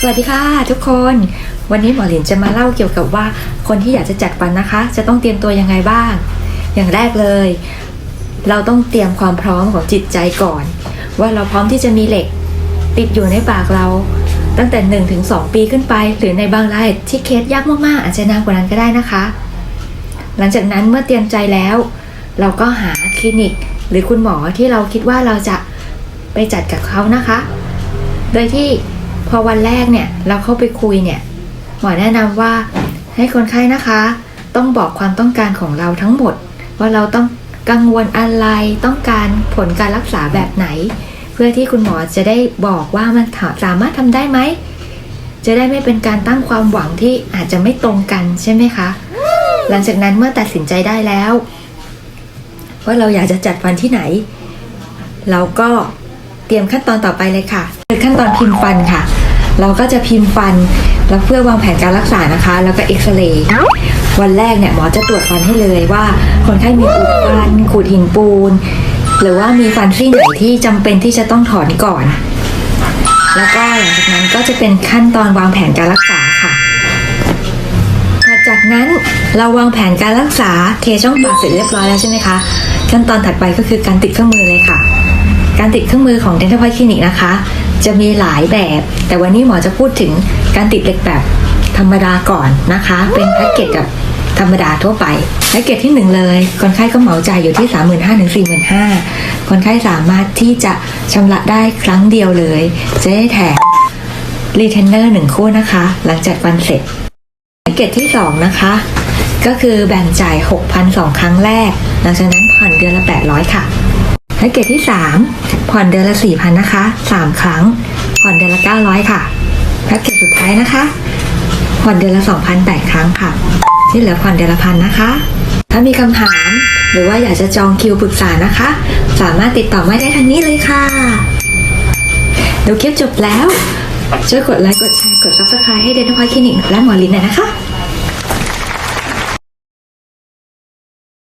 สวัสดีค่ะทุกคน วันนี้หมอหลินจะมาเล่าเกี่ยวกับว่าคนที่อยากจะจัดฟันนะคะ จะต้องเตรียมตัวยังไงบ้าง อย่างแรกเลย เราต้องเตรียมความพร้อมของจิตใจก่อน ว่าเราพร้อมที่จะมีเหล็ก ติดอยู่ในปากเรา ตั้งแต่1นถึงสปีขึ้นไป หรือในบางรายที่เคสยากมากๆ อาจจะนานกว่านั้นก็ได้นะคะ หลังจากนั้นเมื่อเตรียมใจแล้ว เราก็หาคลินิก หรือคุณหมอที่เราคิดว่าเราจะไปจัดกับเขานะคะ โดยที่พอวันแรกเนี่ยเราเข้าไปคุยเนี่ยหมอแนะนำว่าให้คนไข้นะคะ ต้องบอกความต้องการของเราทั้งหมด ว่าเราต้องกังวลอะไรต้องการผลการรักษาแบบไหน เพื่อที่คุณหมอจะได้บอกว่ามันสามารถทำได้ไหมจะได้ไม่เป็นการตั้งความหวังที่อาจจะไม่ตรงกันใช่ไหมคะ หลังจากนั้นเมื่อตัดสินใจได้แล้วว่าเราอยากจะจัดฟันที่ไหน เราก็เตรียมขั้นตอนต่อไปเลยค่ะคือขั้นตอนพิมพ์ฟันค่ะ เราก็จะพิมพ์ฟันแล้วเพื่อวางแผนการรักษานะคะ แล้วก็เอ็กซเรย์วันแรกเนี่ยหมอจะตรวจฟันให้เลยว่า คนไข้มีอุดฟันขูดหินปูน หรือว่ามีฟันซี่ไหนที่จำเป็นที่จะต้องถอนก่อน แล้วก็หลังจากนั้นก็จะเป็นขั้นตอนวางแผนการรักษาค่ะ จากนั้นเราวางแผนการรักษาเทช่องปากเสร็จเรียบร้อยแล้วใช่ไหมคะขั้นตอนถัดไปก็คือการติดเครื่องมือเลยค่ะ การติดเครื่องมือของ Dental Point Clinic นะคะ จะมีหลายแบบ แต่วันนี้หมอจะพูดถึงการติดเหล็กแบบธรรมดาก่อนนะคะ เป็นแพ็กเกจกับธรรมดาทั่วไปแพ็กเกจที่หนึ่งเลย คนไข้ก็เหมาจ่ายอยู่ที่ 35,000ถึง45,000 คนไข้สามารถที่จะชำระได้ครั้งเดียวเลย จะได้แถมรีเทนเนอร์หนึ่งคู่นะคะ หลังจากวันเสร็จ เกจที่ 2 นะคะ ก็คือแบ่งจ่าย 6,000สองครั้งแรก หลังจากนั้นผ่อนเดือนละ 800 ค่ะแพ็กเกจที่ 3 ผ่อนเดือนละ 4,000 นะคะ 3 ครั้ง ผ่อนเดือนละ 900 ค่ะแพ็กเกจสุดท้ายนะคะ ผ่อนเดือนละ 2,008 ครั้งค่ะ ที่เหลือผ่อนเดือนละพันนะคะ ถ้ามีคำถามหรือว่าอยากจะจองคิวปรึกษานะคะ สามารถติดต่อมาได้ทางนี้เลยค่ะ ดูคลิปจบแล้ว ช่วยกดไลค์กดแชร์กดซับสไครต์ให้เดนทพอยคลินิกและหมอลินหน่อยนะคะ